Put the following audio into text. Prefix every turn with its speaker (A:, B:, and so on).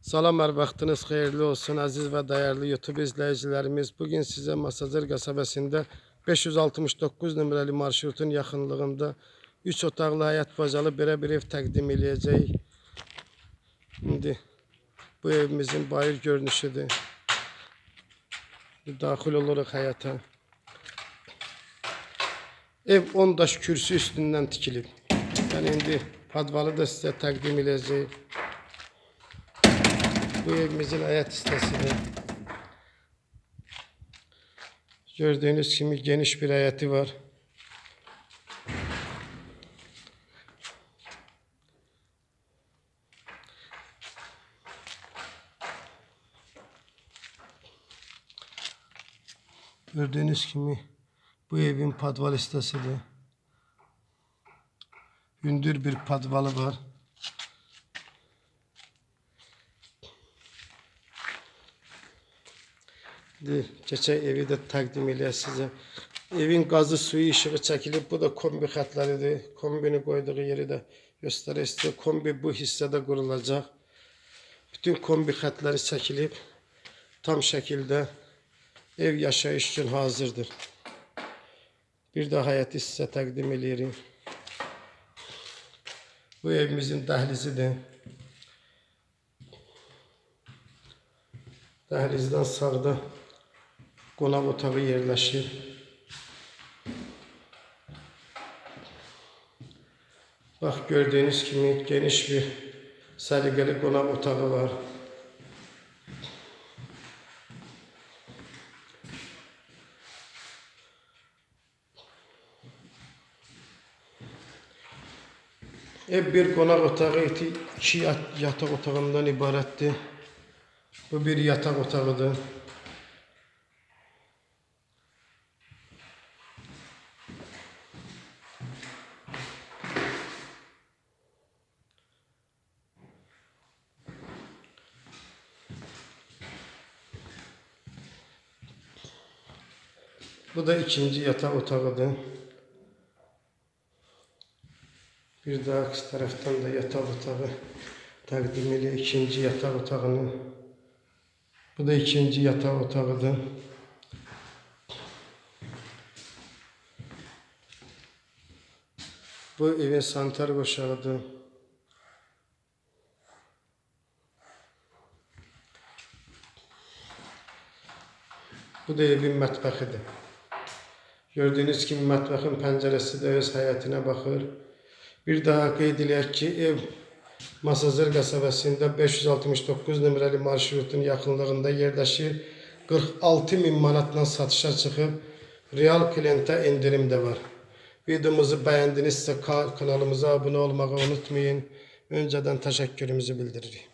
A: Salam hər vaxtınız xeyirli olsun əziz və dəyərli YouTube izləyicilərimiz. Bugün sizə Masazır qəsəbəsində 569 nömrəli marşrutun yaxınlığında 3 otaqlı həyat bacalı belə bir ev təqdim eləyəcəyik. İndi bu evimizin bayır görünüşüdür. Daxil oluruq həyata. Ev 10 daş kürsü üstündən tikilib. Yəni indi padvalı da sizə təqdim eləyəcəyik. Bu evimizin hayat sitesidir. Gördüğünüz gibi geniş bir hayatı var. Gördüğünüz gibi bu evin padval sitesidir. Hündür bir padvalı var. Keçək evi də təqdim eləyək sizə. Evin qazı suyu işığı çəkilib. Bu da kombi xətləridir. Kombini qoyduğu yeri də göstərək sizə. Kombi bu hissədə qurulacaq. Bütün kombi xətləri çəkilib. Tam şəkildə ev yaşayış üçün hazırdır. Bir də həyəti sizə təqdim eləyirik. Bu evimizin dəhlizidir. Dəhlizdən sağda qonaq otağı yerləşir. Bax gördüyünüz kimi geniş bir səliqəli qonaq otağı var. Ev bir qonaq otağı, iki iki yat- yataq otağından ibarətdir. Bu bir yataq otağıdır. Bu da ikinci yatak otağıdır. Bir daha aksi taraftan da yatak otağı takdim ediyor. ikinci yatak otağını. Bu da ikinci yatak otağıdır. Bu evin santar qoşağıdır. Bu da evin mətbəxidir. Gördüğünüz kimi mətbəxin pəncərəsi də öz həyətinə baxır. Bir daha eləyək ki, ev Masazır qəsəbəsində 569 nömrəli marşrutun yaxınlığında yerləşir. 46 min manatla satışa çıxıb. Real klientə indirim də var. Videomuzu bəyəndinizsə ka- kanalımıza abunə olmağı unutmayın. Öncədən təşəkkürümüzü bildiririk.